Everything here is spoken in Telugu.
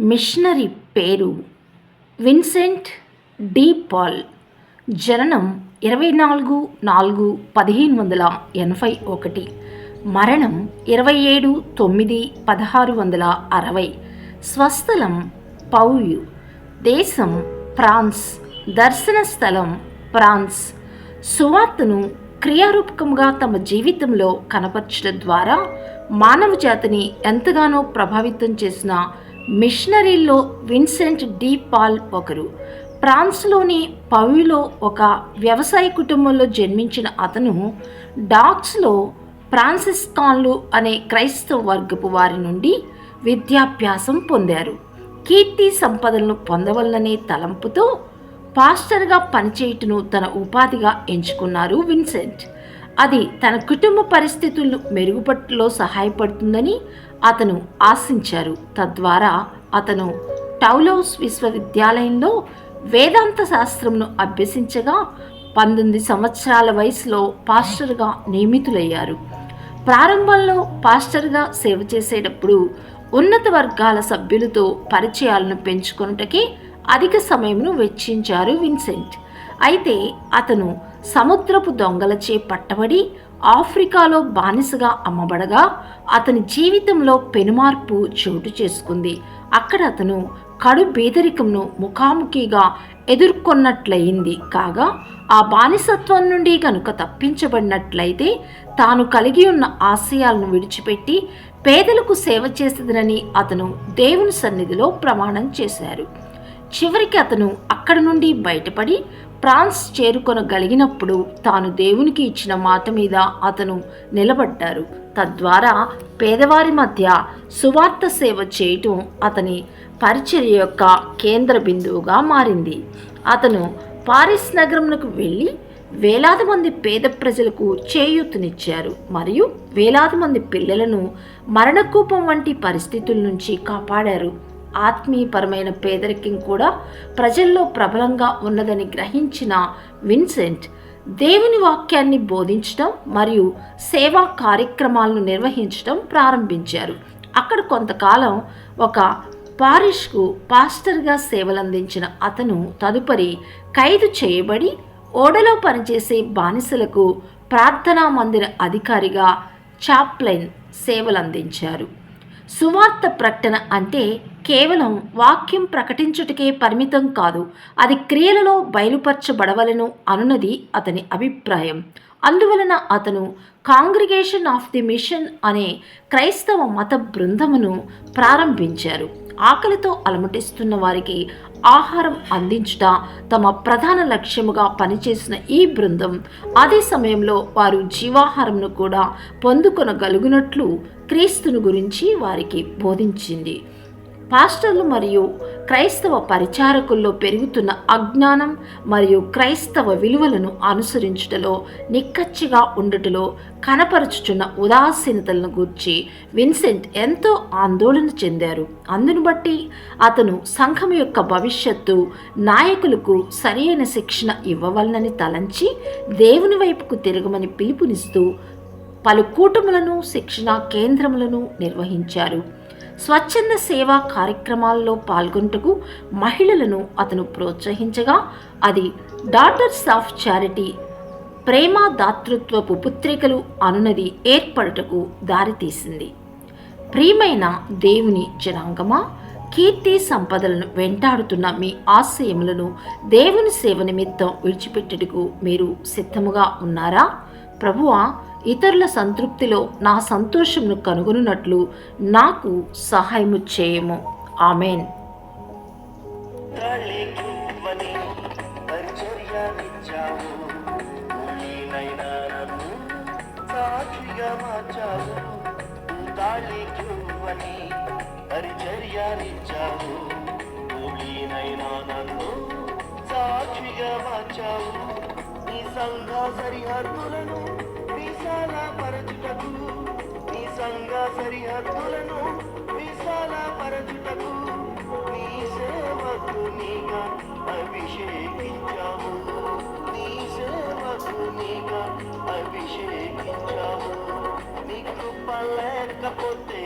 మిషనరీ పేరు విన్సెంట్ డి పాల్. జననం ఇరవై నాలుగు నాలుగు పదిహేను వందల ఎనభై ఒకటి. మరణం ఇరవై ఏడు తొమ్మిది పదహారు వందల అరవై. స్వస్థలం పౌయు దేశం ఫ్రాన్స్. దర్శన స్థలం ఫ్రాన్స్. సువార్తను క్రియారూపకంగా తమ జీవితంలో కనపరచడం ద్వారా మానవ జాతిని ఎంతగానో ప్రభావితం చేసిన మిషనరీల్లో విన్సెంట్ డి పాల్ ఒకరు. ఫ్రాన్స్లోని పవిలో ఒక వ్యవసాయ కుటుంబంలో జన్మించిన అతను డాక్స్లో ఫ్రాన్సిస్కాన్లు అనే క్రైస్తవ వర్గపు వారి నుండి విద్యాభ్యాసం పొందారు. కీర్తి సంపదలను పొందవలననే తలంపుతో పాస్టర్గా పనిచేయుటను తన ఉపాధిగా ఎంచుకున్నారు విన్సెంట్. అది తన కుటుంబ పరిస్థితులను మెరుగుపట్టులో సహాయపడుతుందని అతను ఆశించారు. తద్వారా అతను టౌలోస్ విశ్వవిద్యాలయంలో వేదాంత శాస్త్రంను అభ్యసించగా పంతొమ్మిది సంవత్సరాల వయసులో పాస్టర్గా నియమితులయ్యారు. ప్రారంభంలో పాస్టర్గా సేవ చేసేటప్పుడు ఉన్నత వర్గాల సభ్యులతో పరిచయాలను పెంచుకొనుటకే అధిక సమయంను వెచ్చించారు విన్సెంట్. అయితే అతను సముద్రపు దొంగలచే పట్టబడి ఆఫ్రికాలో బానిసగా అమ్మబడగా అతని జీవితంలో పెనుమార్పు చోటు చేసుకుంది. అక్కడ అతను కడు బేదరికంను ముఖాముఖిగా ఎదుర్కొన్నట్లయింది. కాగా ఆ బానిసత్వం నుండి కనుక తప్పించబడినట్లయితే తాను కలిగి ఉన్న ఆశయాలను విడిచిపెట్టి పేదలకు సేవ చేసేదనని అతను దేవుని సన్నిధిలో ప్రమాణం చేశారు. చివరికి అతను అక్కడ నుండి బయటపడి ఫ్రాన్స్ చేరుకొనగలిగినప్పుడు తాను దేవునికి ఇచ్చిన మాట మీద అతను నిలబడ్డారు. తద్వారా పేదవారి మధ్య సువార్త సేవ చేయటం అతని పరిచర్య యొక్క కేంద్ర బిందువుగా మారింది. అతను పారిస్ నగరంకు వెళ్ళి వేలాది మంది పేద ప్రజలకు చేయూతనిచ్చారు. మరియు వేలాది మంది పిల్లలను మరణకూపం వంటి పరిస్థితుల నుంచి కాపాడారు. ఆత్మీయపరమైన పేదరికం కూడా ప్రజల్లో ప్రబలంగా ఉన్నదని గ్రహించిన విన్సెంట్ దేవుని వాక్యాన్ని బోధించడం మరియు సేవా కార్యక్రమాలను నిర్వహించడం ప్రారంభించారు. అక్కడ కొంతకాలం ఒక పారిష్కు పాస్టర్గా సేవలందించిన అతను తదుపరి ఖైదు చేయబడి ఓడలో పనిచేసే బానిసలకు ప్రార్థనా మందిర అధికారిగా చాప్లైన్ సేవలందించారు. సువార్త ప్రకటన అంటే కేవలం వాక్యం ప్రకటించుటకే పరిమితం కాదు అది క్రియలలో బయలుపరచబడవలను అనున్నది అతని అభిప్రాయం. అందువలన అతను కాంగ్రిగేషన్ ఆఫ్ ది మిషన్ అనే క్రైస్తవ మత బృందమును ప్రారంభించారు. ఆకలితో అలమటిస్తున్న వారికి ఆహారం అందించుట తమ ప్రధాన లక్ష్యముగా పనిచేసిన ఈ బృందం అదే సమయంలో వారు జీవాహారంను కూడా పొందుకొనగలుగునట్లు క్రీస్తును గురించి వారికి బోధించింది. పాస్టర్లు మరియు క్రైస్తవ పరిచారకుల్లో పెరుగుతున్న అజ్ఞానం మరియు క్రైస్తవ విలువలను అనుసరించుటలో నిక్కచ్చిగా ఉండుటలో కనపరుచుచున్న ఉదాసీనతలను గూర్చి విన్సెంట్ ఎంతో ఆందోళన చెందారు. అందును బట్టి అతను సంఘం యొక్క భవిష్యత్తు నాయకులకు సరైన శిక్షణ ఇవ్వవలనని తలంచి దేవుని వైపుకు తిరగమని పిలుపునిస్తూ పలు కూటములను శిక్షణ కేంద్రములను నిర్వహించారు. స్వచ్ఛంద సేవా కార్యక్రమాల్లో పాల్గొంటకు మహిళలను అతను ప్రోత్సహించగా అది డాటర్స్ ఆఫ్ చారిటీ ప్రేమ దాతృత్వపు పుత్రికలు అనునది ఏర్పడుటకు దారితీసింది. ప్రియమైన దేవుని జనాంగమా కీర్తి సంపదలను వెంటాడుతున్న మీ ఆశయములను దేవుని సేవ నిమిత్తం విడిచిపెట్టుటకు మీరు సిద్ధముగా ఉన్నారా? ప్రభువా ఇతరుల సంతృప్తిలో నా సంతోషంను కనుగొనున్నట్లు నాకు సహాయము చేయము. ఆమెన్. తళికివ్వని సాక్షిగా మార్చావు నన్ను సాక్షిగా మార్చావు. నీ సంఘ సరిహద్దులను విశాల పరచుటకు నీ సంఘ సరిహద్దులను విశాల పరచుటకు నీ సేవకునిగా అభిషేకించావు నీ సేవకునిగా అభిషేకించావు నీ కృప లేకపోతే